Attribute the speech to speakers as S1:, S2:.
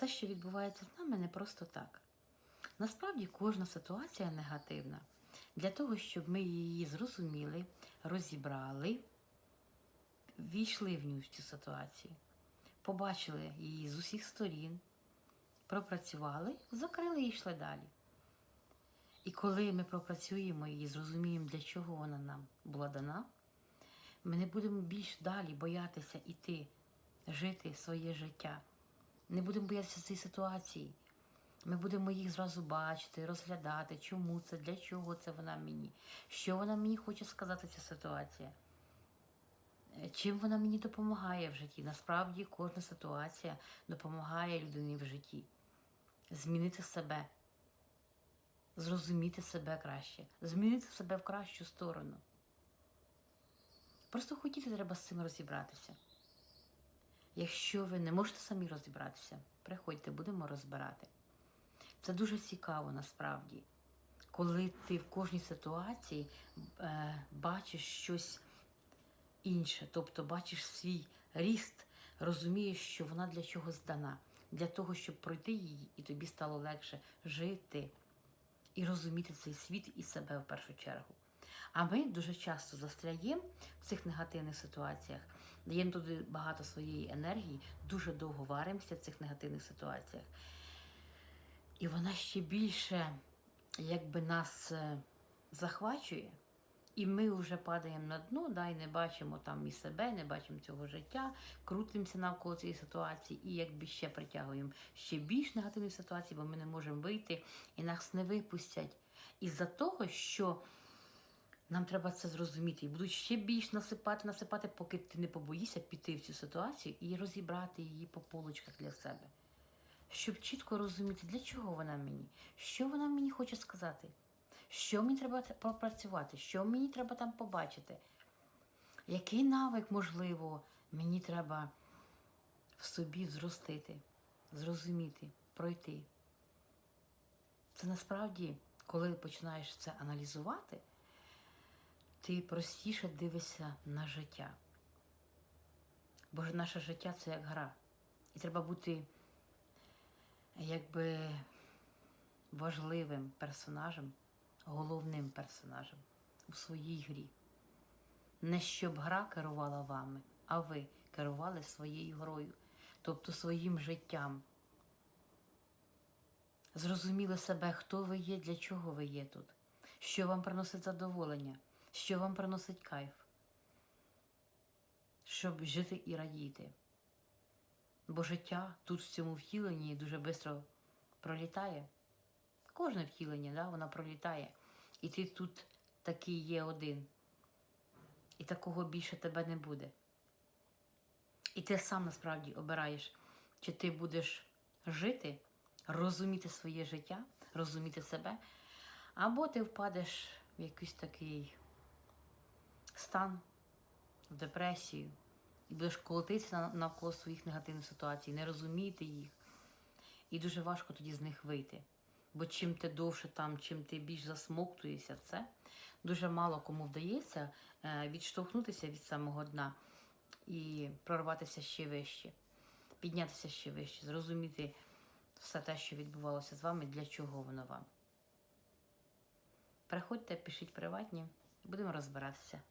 S1: все, що відбувається з нами, не просто так. Насправді кожна ситуація негативна. Для того, щоб ми її зрозуміли, розібрали, війшли в ню в цю ситуацію, побачили її з усіх сторін, пропрацювали, закрили і йшли далі. І коли ми пропрацюємо її, зрозуміємо, для чого вона нам була дана, ми не будемо більш далі боятися іти, жити своє життя. Не будемо боятися цієї ситуації. Ми будемо їх зразу бачити, розглядати, чому це, для чого це вона мені, що вона мені хоче сказати, ця ситуація. Е, Чим вона мені допомагає в житті? Насправді кожна ситуація допомагає людині в житті. Змінити себе, зрозуміти себе краще, змінити себе в кращу сторону. Просто хотіти треба з цим розібратися. Якщо ви не можете самі розібратися, приходьте, будемо розбирати. Це дуже цікаво насправді, коли ти в кожній ситуації е, бачиш щось інше, тобто бачиш свій ріст, розумієш, що вона для чогось дана, для того, щоб пройти її, і тобі стало легше жити і розуміти цей світ і себе в першу чергу. А ми дуже часто застряємо в цих негативних ситуаціях, даємо туди багато своєї енергії, дуже довго варимося в цих негативних ситуаціях. І вона ще більше якби нас е, захвачує, і ми вже падаємо на дно, да, і не бачимо там і себе, не бачимо цього життя, крутимося навколо цієї ситуації і якби ще притягуємо ще більш негативних ситуацій, бо ми не можемо вийти і нас не випустять. Із-за того, що нам треба це зрозуміти, і будуть ще більш насипати, насипати, поки ти не побоїшся піти в цю ситуацію і розібрати її по полочках для себе. Щоб чітко розуміти, для чого вона мені, що вона мені хоче сказати, що мені треба пропрацювати, що мені треба там побачити, який навик, можливо, мені треба в собі зростити, зрозуміти, пройти. Це насправді, коли починаєш це аналізувати, ти простіше дивишся на життя. Бо ж наше життя це як гра. І треба бути якби важливим персонажем, головним персонажем у своїй грі. Не щоб гра керувала вами, а ви керували своєю грою, тобто своїм життям. Зрозуміли себе, хто ви є, для чого ви є тут, що вам приносить задоволення, що вам приносить кайф, щоб жити і радіти. Бо життя тут в цьому втіленні дуже швидко пролітає. Кожне втілення, да, воно пролітає. І ти тут такий є один. І такого більше тебе не буде. І ти сам насправді обираєш, чи ти будеш жити, розуміти своє життя, розуміти себе, або ти впадеш в якийсь такий стан, в депресію, і будеш колотитися навколо своїх негативних ситуацій, не розуміти їх. І дуже важко тоді з них вийти. Бо чим ти довше там, чим ти більш засмоктуєшся це, дуже мало кому вдається е, відштовхнутися від самого дна і прорватися ще вище, піднятися ще вище, зрозуміти все те, що відбувалося з вами, для чого воно вам. Приходьте, пишіть приватні, будемо розбиратися.